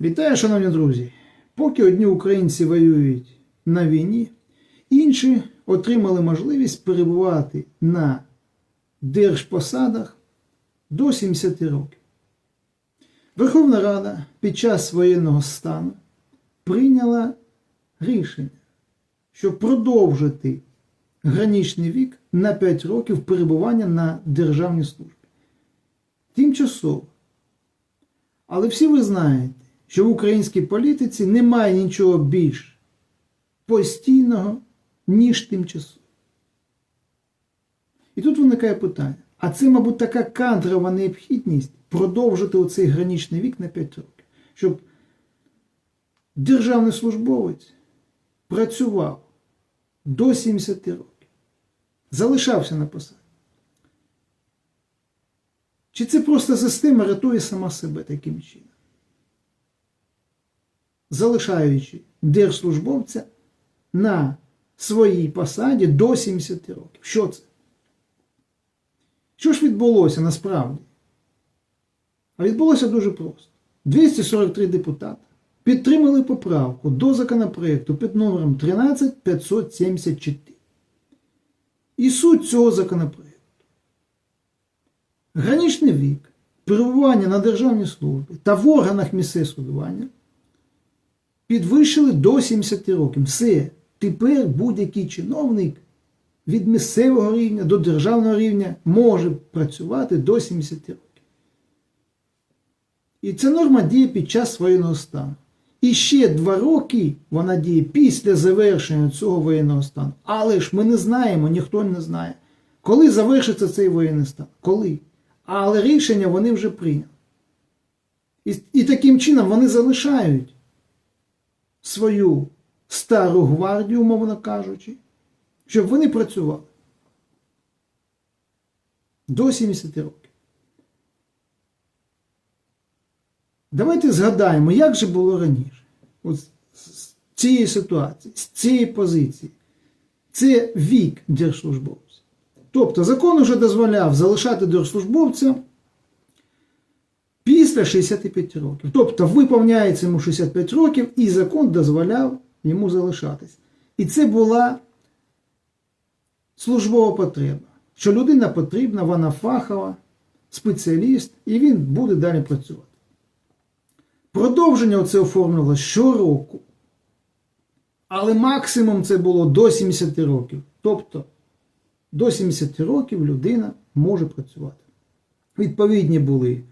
Вітаю, шановні друзі! Поки одні українці воюють на війні, інші отримали можливість перебувати на держпосадах до 70 років. Верховна Рада під час воєнного стану прийняла рішення, щоб продовжити граничний вік на 5 років перебування на державній службі. Тимчасово. Але всі ви знаєте, що в українській політиці немає нічого більш постійного, ніж тимчасово. І тут виникає питання: а це, мабуть, така кадрова необхідність продовжити оцей граничний вік на 5 років, щоб державний службовець працював до 70 років, залишався на посаді. Чи це просто система рятує сама себе таким чином? Залишаючи держслужбовця на своїй посаді до 70 років. Що це? Що ж відбулося насправді? А відбулося дуже просто. 243 депутати підтримали поправку до законопроекту під номером 13574. І суть цього законопроекту. Граничний вік перебування на державній службі та в органах місцевого судування підвищили до 70 років. Все. Тепер будь-який чиновник від місцевого рівня до державного рівня може працювати до 70 років. І ця норма діє під час воєнного стану. І ще два роки вона діє після завершення цього воєнного стану. Але ж ми не знаємо, ніхто не знає, коли завершиться цей воєнний стан. Коли? Але рішення вони вже прийняли. І, і таким чином вони залишають свою стару гвардію, умовно кажучи, щоб вони працювали до 70 років. Давайте згадаємо, як же було раніше. От з цієї ситуації, з цієї позиції. Це вік держслужбовця. Тобто закон вже дозволяв залишати держслужбовця після 65 років. Тобто виповняється йому 65 років, і закон дозволяв йому залишатись. І це була службова потреба. Що людина потрібна, вона фахова, спеціаліст, і він буде далі працювати. Продовження це оформлювалося щороку. Але максимум це було до 70 років. Тобто до 70 років людина може працювати. Відповідні були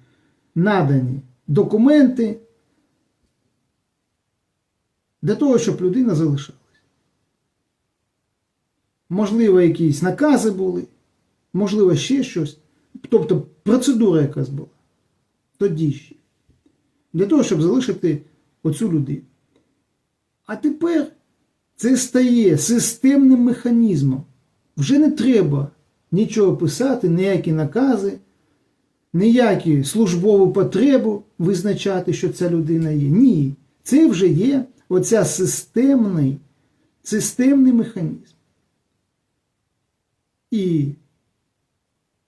надані документи для того, щоб людина залишалась. Можливо, якісь накази були, можливо, ще щось. Тобто процедура якась була. Тоді ще. Для того, щоб залишити оцю людину. А тепер це стає системним механізмом. Вже не треба нічого писати, ніякі накази, ніякі службову потребу визначати, що ця людина є. Ні. Це вже є оця системний, системний механізм. І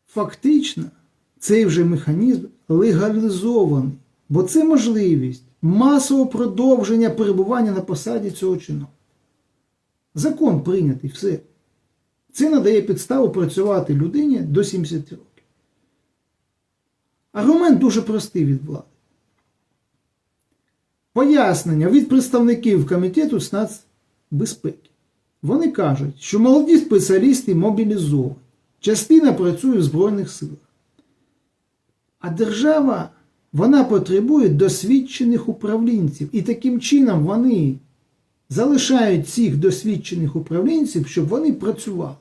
фактично цей вже механізм легалізований, бо це можливість масового продовження перебування на посаді цього чиновника. Закон прийнятий, все. Це надає підставу працювати людині до 70 років. Аргумент дуже простий від влади. Пояснення від представників комітету з нацбезпеки. Вони кажуть, що молоді спеціалісти мобілізовані. Частина працює в Збройних силах. А держава вона потребує досвідчених управлінців. І таким чином вони залишають цих досвідчених управлінців, щоб вони працювали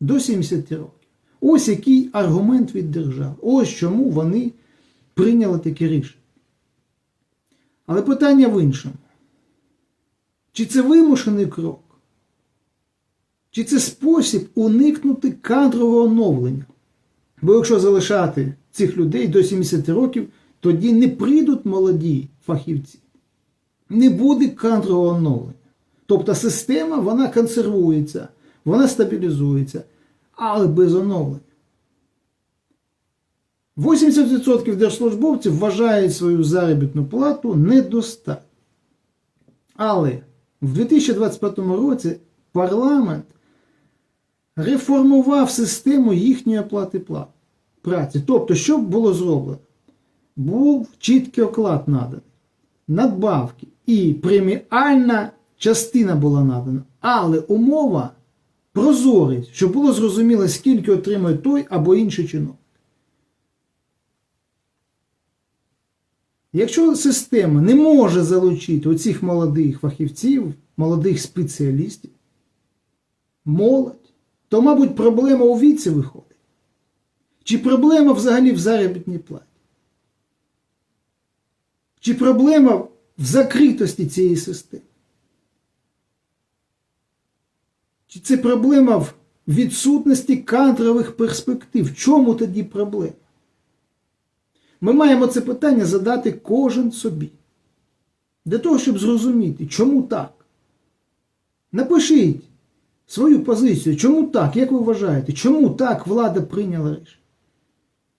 до 70 років. Ось який аргумент від держави. Ось чому вони прийняли таке рішення. Але питання в іншому. Чи це вимушений крок? Чи це спосіб уникнути кадрового оновлення? Бо якщо залишати цих людей до 70 років, тоді не прийдуть молоді фахівці. Не буде кадрового оновлення. Тобто система вона консервується, вона стабілізується, але без оновлення. 80% держслужбовців вважають свою заробітну плату недостатньо. Але в 2025 році парламент реформував систему їхньої оплати праці. Тобто, що було зроблено? Був чіткий оклад наданий, надбавки і преміальна частина була надана. Але умова прозорість, щоб було зрозуміло, скільки отримує той або інший чиновник. Якщо система не може залучити оцих молодих фахівців, молодих спеціалістів, молодь, то, мабуть, проблема у віці виходить. Чи проблема взагалі в заробітній платі? Чи проблема в закритості цієї системи? Чи це проблема в відсутності кадрових перспектив? Чому тоді проблема? Ми маємо це питання задати кожен собі. Для того, щоб зрозуміти, чому так. Напишіть свою позицію, чому так, як ви вважаєте, чому так влада прийняла рішення?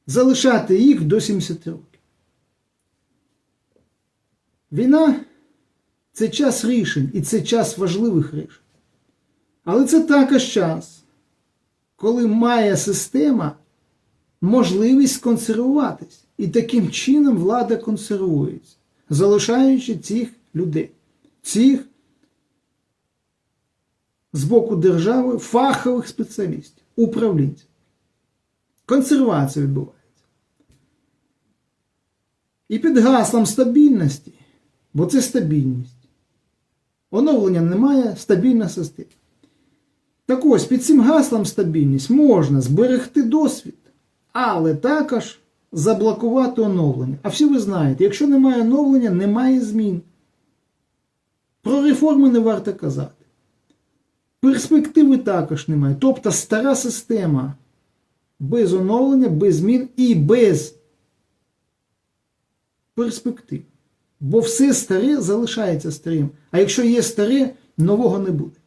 Залишати їх до 70 років. Війна це час рішень і це час важливих рішень. Але це також час, коли має система можливість консервуватись. І таким чином влада консервується, залишаючи цих людей, цих з боку держави фахових спеціалістів, управлінців. Консервація відбувається. І під гаслом стабільності, бо це стабільність. Оновлення немає, стабільна система. Так ось під цим гаслом стабільність можна зберегти досвід, але також заблокувати оновлення. А всі ви знаєте, якщо немає оновлення, немає змін. Про реформи не варто казати. Перспективи також немає. Тобто стара система без оновлення, без змін і без перспектив. Бо все старе залишається старим. А якщо є старе, нового не буде.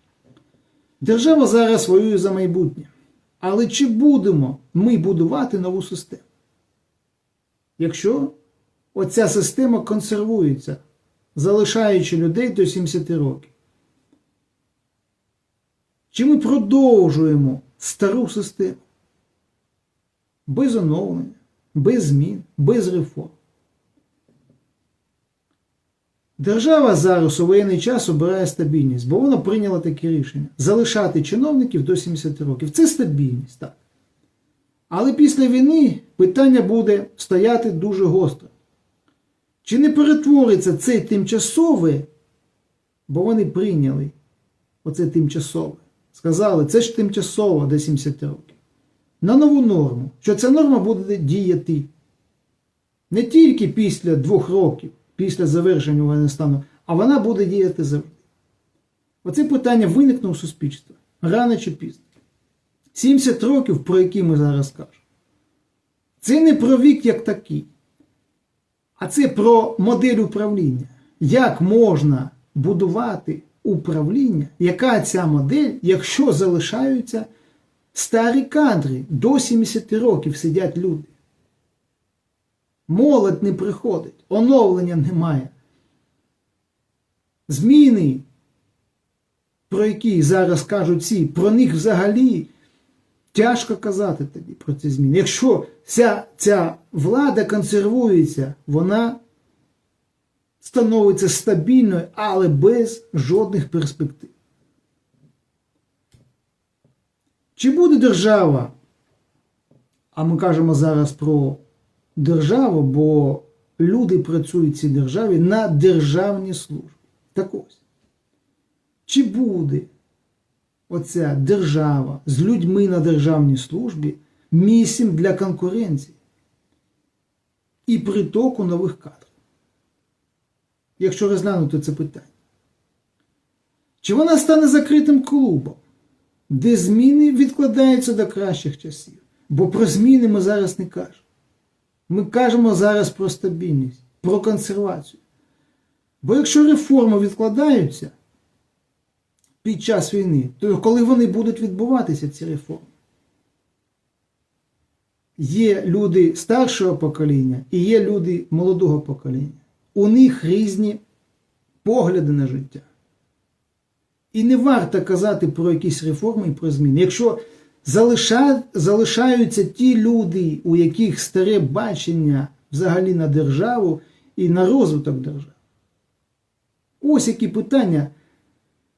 Держава зараз воює за майбутнє. Але чи будемо ми будувати нову систему? Якщо оця система консервується, залишаючи людей до 70 років? Чи ми продовжуємо стару систему? Без оновлення, без змін, без реформ? Держава зараз у воєнний час обирає стабільність, бо вона прийняла таке рішення залишати чиновників до 70 років. Це стабільність, так. Але після війни питання буде стояти дуже гостро. Чи не перетвориться цей тимчасовий, бо вони прийняли оце тимчасове. Сказали, це ж тимчасово до 70 років. На нову норму, що ця норма буде діяти не тільки після двох років, після завершення воєнного стану, а вона буде діяти завжди. Оце питання виникне у суспільства рано чи пізно. 70 років, про які ми зараз кажемо. Це не про вік як такий, а це про модель управління. Як можна будувати управління, яка ця модель, якщо залишаються старі кадри, до 70 років сидять люди. Молодь не приходить, оновлення немає. Зміни, про які зараз кажуть всі, про них взагалі тяжко казати тоді про ці зміни. Якщо ця, ця влада консервується, вона становиться стабільною, але без жодних перспектив. Чи буде держава, а ми кажемо зараз про державу, бо люди працюють в цій державі на державній службі. Так ось. Чи буде оця держава з людьми на державній службі місцем для конкуренції і притоку нових кадрів? Якщо розглянути це питання. Чи вона стане закритим клубом, де зміни відкладаються до кращих часів? Бо про зміни ми зараз не кажемо. Ми кажемо зараз про стабільність, про консервацію. Бо якщо реформи відкладаються під час війни, то коли вони будуть відбуватися, ці реформи? є люди старшого покоління і є люди молодого покоління. У них різні погляди на життя. І не варто казати про якісь реформи і про зміни. Якщо залиша, залишаються ті люди, у яких старе бачення взагалі на державу і на розвиток держави. Ось які питання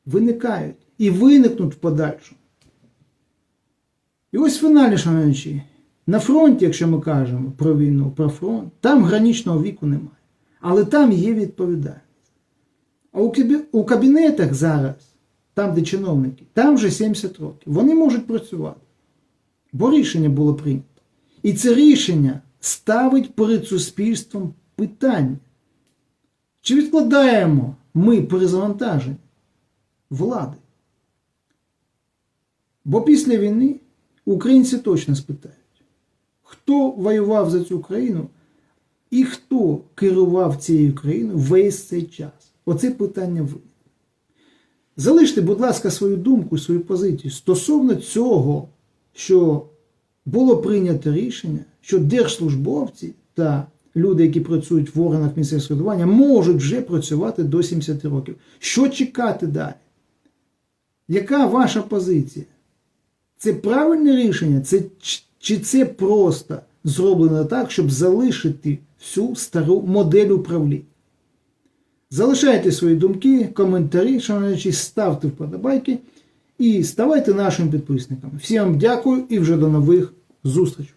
виникають і виникнуть в подальшому. І ось фінальні, шановні, на фронті, якщо ми кажемо про війну, про фронт, там гранічного віку немає. Але там є відповідальність. А у, у кабінетах зараз, там, де чиновники, там вже 70 років. Вони можуть працювати. Бо рішення було прийнято. І це рішення ставить перед суспільством питання. Чи відкладаємо ми перезавантаження влади? Бо після війни українці точно спитають, хто воював за цю країну і хто керував цією країною весь цей час? Оце питання виникне. Залиште, будь ласка, свою думку, свою позицію стосовно цього, що було прийнято рішення, що держслужбовці та люди, які працюють в органах місцевого самоврядування, можуть вже працювати до 70 років. Що чекати далі? Яка ваша позиція? Це правильне рішення? Це, чи це просто зроблено так, щоб залишити всю стару модель управління? Залишайте свої думки, коментарі, шановні, ставте вподобайки і ставайте нашими підписниками. Всім дякую і вже до нових зустрічей.